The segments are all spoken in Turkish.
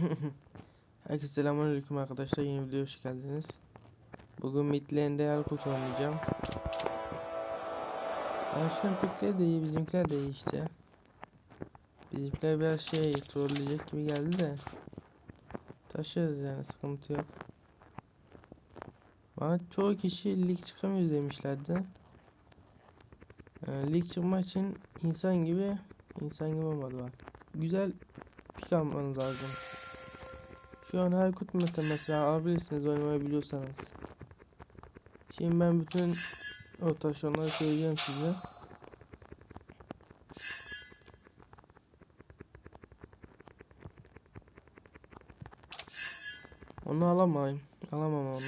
Herkese selamünaleyküm arkadaşlar. Yeni videoya hoş geldiniz. Bugün Midland'de Yarkut oynayacağım. Arkadaşların pikleri de iyi, bizimkiler de iyi işte. Bizimkiler biraz şey trolleyecek gibi geldi de. Taşırız yani sıkıntı yok. Bana çoğu kişi lig çıkamıyoruz demişlerdi. Yani lig çıkmak için insan gibi insan gibi olmadı bak. Güzel pik almanız lazım. Şu an Aykut Mete mesela alabilirsiniz oynamayı. Şimdi ben bütün rotasyonları söyleyeceğim size. Onu alamayayım. Alamam onu.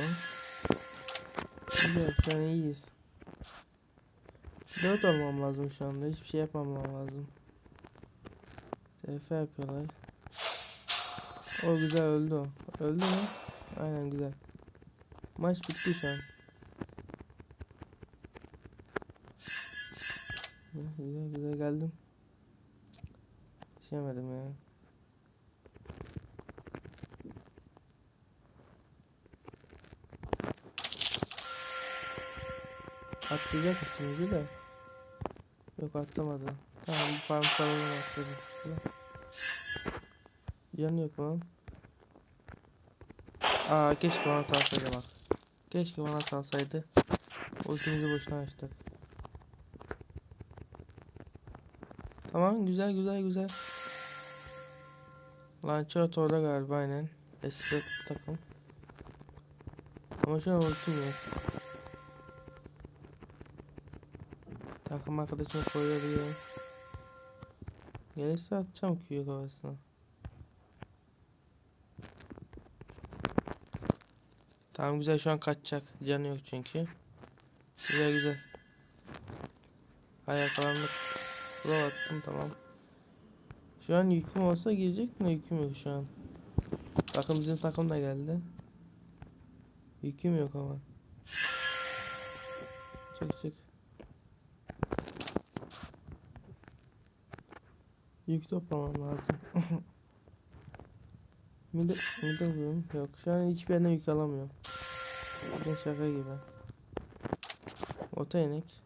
Güzel an iyiyiz. 4 olmam lazım şu anda. Hiçbir şey yapmamam lazım. TF yapıyorlar. O güzel öldü o. Öldü mü? Aynen güzel. Maç bitti şu an. Güzel güzel, geldim. Yetişemedim ya. Atlayacak üstümüzü de. Yok atlamadı. Tamam bu farm salonu atladı. Güzel. Canı yok lan. Aa keşke bana salsaydı bak. Keşke bana salsaydı. Ultimizi boşuna açtık. Tamam güzel güzel güzel. Launcher orada galiba aynen. Eski takım. Ama şu an ultim yok. Takım arkadaşımı koyabiliyorum. Gelirse atacağım Q'yu kafasına. Tamam güzel şu an kaçacak. Canı yok çünkü. Güzel güzel. Ayaklandık. Slow attım tamam. Şu an yüküm olsa girecek mi? Yüküm yok şu an. Bakın bizim takım da geldi. Yüküm yok ama. Çık çık. Yük toplamam lazım. Mide, mide vuruyorum. Yok şu an hiçbir yerden yük alamıyorum. Ne şaka gibi. Ota inek.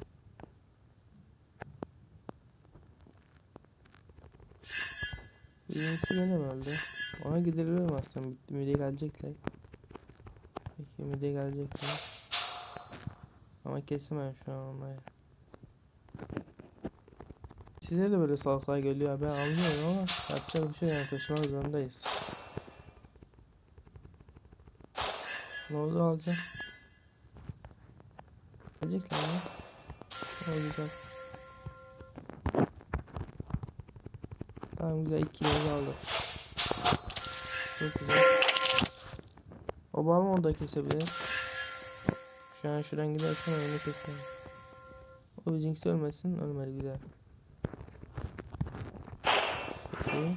Bizimki yine öldü? Ona gidebilirim aslında. Mide gelecekler. Peki mide gelecekler. Ama kesemem şu an onları. Size de böyle salaklar geliyor ben anlıyorum ama yapacak bir şey yani taşımak zorundayız. Lord'u alacağım. Gelecekler mi? Olacak. Tamam güzel iki yolu aldım. Çok güzel. O balmonu da kesebiliriz. Şu an şuradan gidersen onu keselim. O bizimkisi ölmesin. Ölmedi güzel.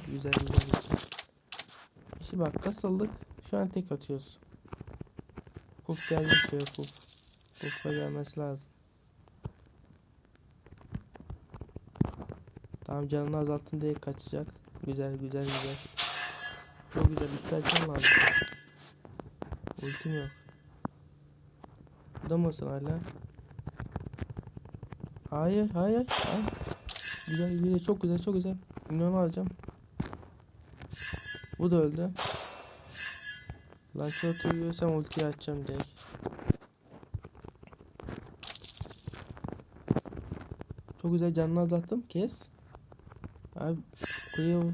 Güzel güzel güzel. İşte bak kasıldık. Şu an tek atıyoruz. Kuf geldi şöyle kuf. Kuf'a gelmesi lazım. Tamam canını azalttın diye kaçacak. Güzel güzel güzel. Çok güzel üstelken lazım. Ultim yok. Burada mısın hala? Hayır hayır hayır. Güzel güzel çok güzel çok güzel. Milyonu alacağım. Bu da öldü. Lan çok yiyorsam ultiyi açacağım direkt. Çok güzel canını azalttım. Kes. Abi kuleye vur.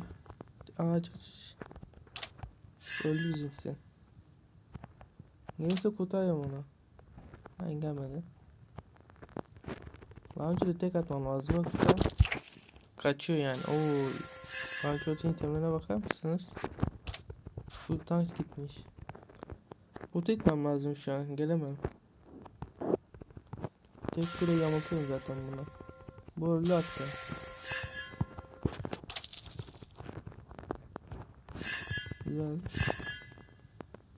Aa çık çık. Öldü bizimkisi. Gelirse kurtarıyorum onu. Ha gelmedi. Launcher'ı tek atmam lazım yoksa kaçıyor yani. Oo. Launcher'ın itemlerine bakar mısınız? Full tank gitmiş. Ult etmem lazım şu an. Gelemem. Tek kule yamultuyorum zaten bunu. Bu öldü hatta. Güzel.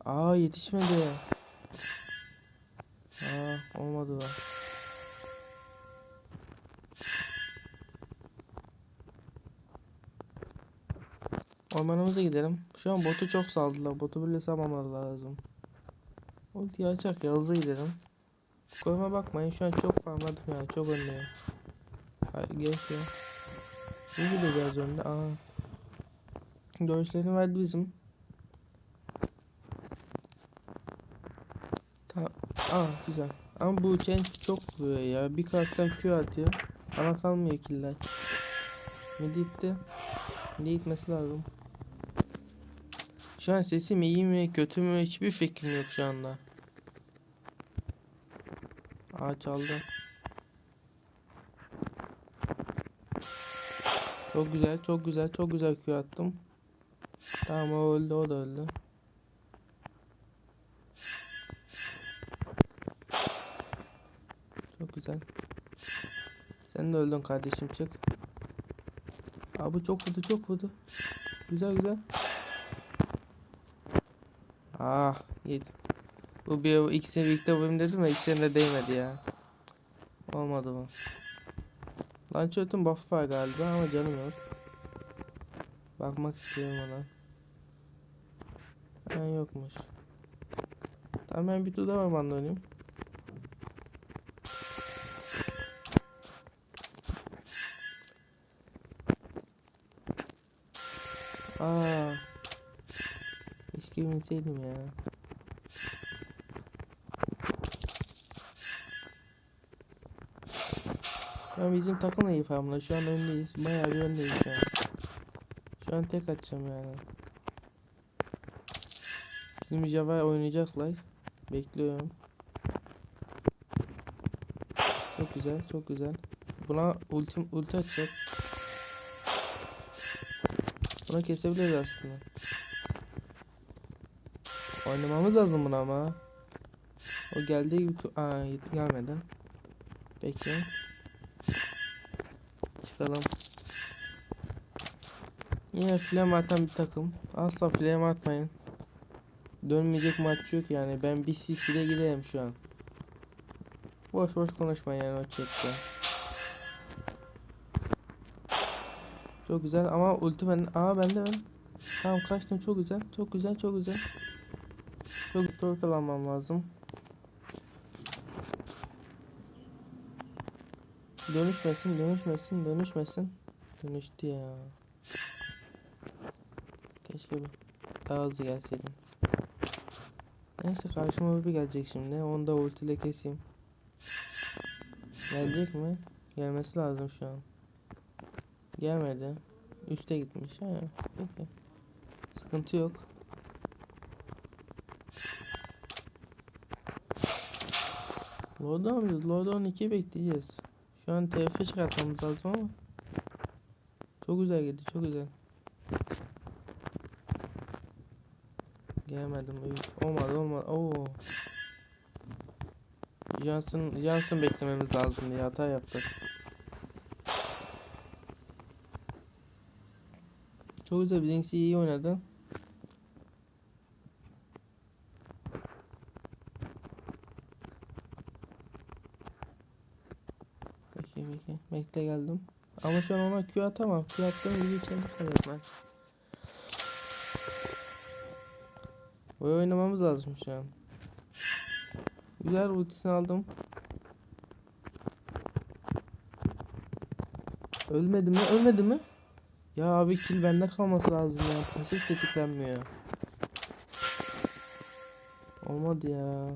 Aa yetişmedi. Aa olmadı da. Ormanımıza gidelim. Şu an botu çok saldılar. Botu bile salmamalı lazım. Ulti açacak ya hızlı gidelim. Koyma bakmayın şu an çok farmladım yani çok önlüyor. Hayır geç ya. İyi gidiyor biraz önde. Aa. Görüşlerini verdi bizim. Tamam. Aa güzel. Ama bu chain çok vuruyor ya. Bir karttan Q atıyor. Ama kalmıyor killer. Midi gitti. Midi gitmesi lazım. Şu an sesim iyi mi kötü mü hiçbir fikrim yok şu anda. Aa çaldı. Çok güzel, çok güzel, çok güzel Q attım. Tamam o öldü, o da öldü. Çok güzel. Sen de öldün kardeşim çık. Aa bu çok vurdu, çok vurdu. Güzel güzel. Ah, yedi. Bu bir ikisini birlikte vurayım dedim ya ikisine de değmedi ya. Olmadı bu. Lançot'un buff'ı var galiba ama canım yok. Bakmak istiyorum ona. Ha yokmuş. Tamam ben bir tur daha ormanda oynayayım. Aa. Keşke bilseydim ya. Ya bizim takım iyi farmla. Şu an öndeyiz. Bayağı bir öndeyiz şu an. Şu an tek atacağım yani. Bizim Java oynayacaklar. Bekliyorum. Çok güzel, çok güzel. Buna ultim ulti atacak. Buna kesebiliriz aslında. Oynamamız lazım buna ama. O geldiği gibi Aa, gelmedi. Bekle. Çıkalım. Yine flame atan bir takım. Asla flame atmayın. Dönmeyecek maç yok yani. Ben bir CC'de giderim şu an. Boş boş konuşma yani o chatte. Çok güzel ama ulti ben... Aa bende ben. Tamam kaçtım çok güzel. Çok güzel çok güzel. Çok turtle almam lazım. Dönüşmesin, dönüşmesin, dönüşmesin. Dönüştü ya. Keşke bu daha hızlı gelseydim. Neyse karşıma bir gelecek şimdi. Onu da ultiyle keseyim. Gelecek mi? Gelmesi lazım şu an. Gelmedi. Üste gitmiş. Ha, peki. Sıkıntı yok. Mıyız? Lord'u 12 bekleyeceğiz. Şu an TF çıkartmamız lazım ama. Çok güzel gitti, çok güzel. Gelmedim. Üf, olmadı, olmadı. Oo. Johnson, Johnson beklememiz lazım diye hata yaptık. Çok güzel, bizimkisi iyi oynadı. Peki peki. Bekle geldim. Ama şu an ona Q atamam. Q attığım gibi içeri kalır ben. Bu oynamamız lazım şu an. Güzel ultisini aldım. Ölmedi mi? Ölmedi mi? Ya abi kill bende kalması lazım ya. Pasif tetiklenmiyor. Olmadı ya.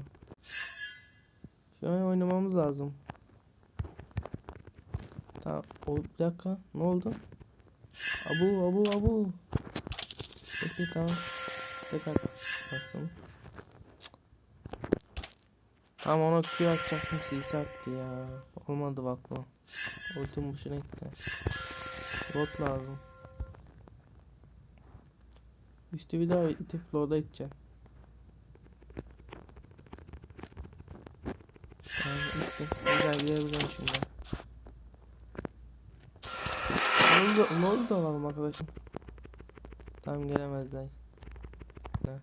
Şu an oynamamız lazım. Tamam. O, bir dakika. Ne oldu? Abu abu abu. Peki tamam. Tekrar basın. Tamam ona Q atacaktım CC attı ya. Olmadı bak bu. Ultim boşuna gitti. Lot lazım. Üstü bir daha itip loda iteceğim. Tamam ittim. Güzel gidebilirim şimdi. Ne oldu, ne oldu alalım arkadaşım. Tamam gelemezler. Ne?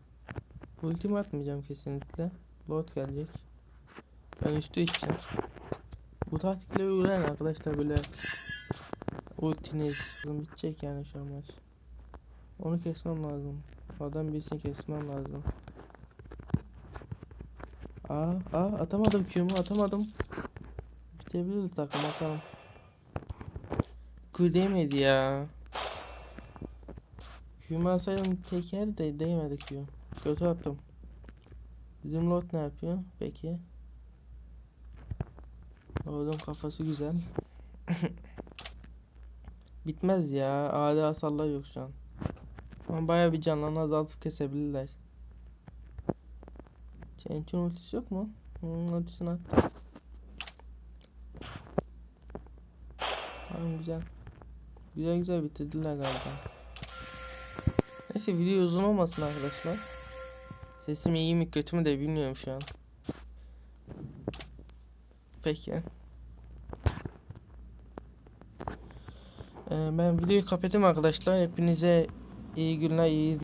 Ultimi atmayacağım kesinlikle. Bot gelecek. Ben üstü içeceğim. Bu taktikleri uygulayın arkadaşlar böyle ultiniz bitecek yani şu an maç. Onu kesmem lazım. Adam birisini kesmem lazım. Aa, aa atamadım Q'mu atamadım. Bitebilir takım bakalım. Q değmedi ya. Q'mu alsaydım teker de değmedi Q. Kötü attım. Bizim lot ne yapıyor peki? Lord'un kafası güzel. Bitmez ya. Adi hasarlar yok şu an. Ama baya bir canlarını azaltıp kesebilirler. Kençin ultisi yok mu? Hmm, ultisini at. Tamam güzel. Güzel güzel bitirdiler galiba. Neyse video uzun olmasın arkadaşlar. Sesim iyi mi kötü mü de bilmiyorum şu an. Peki. Ee, ben videoyu kapatayım arkadaşlar. Hepinize iyi günler, iyi izleyiciler.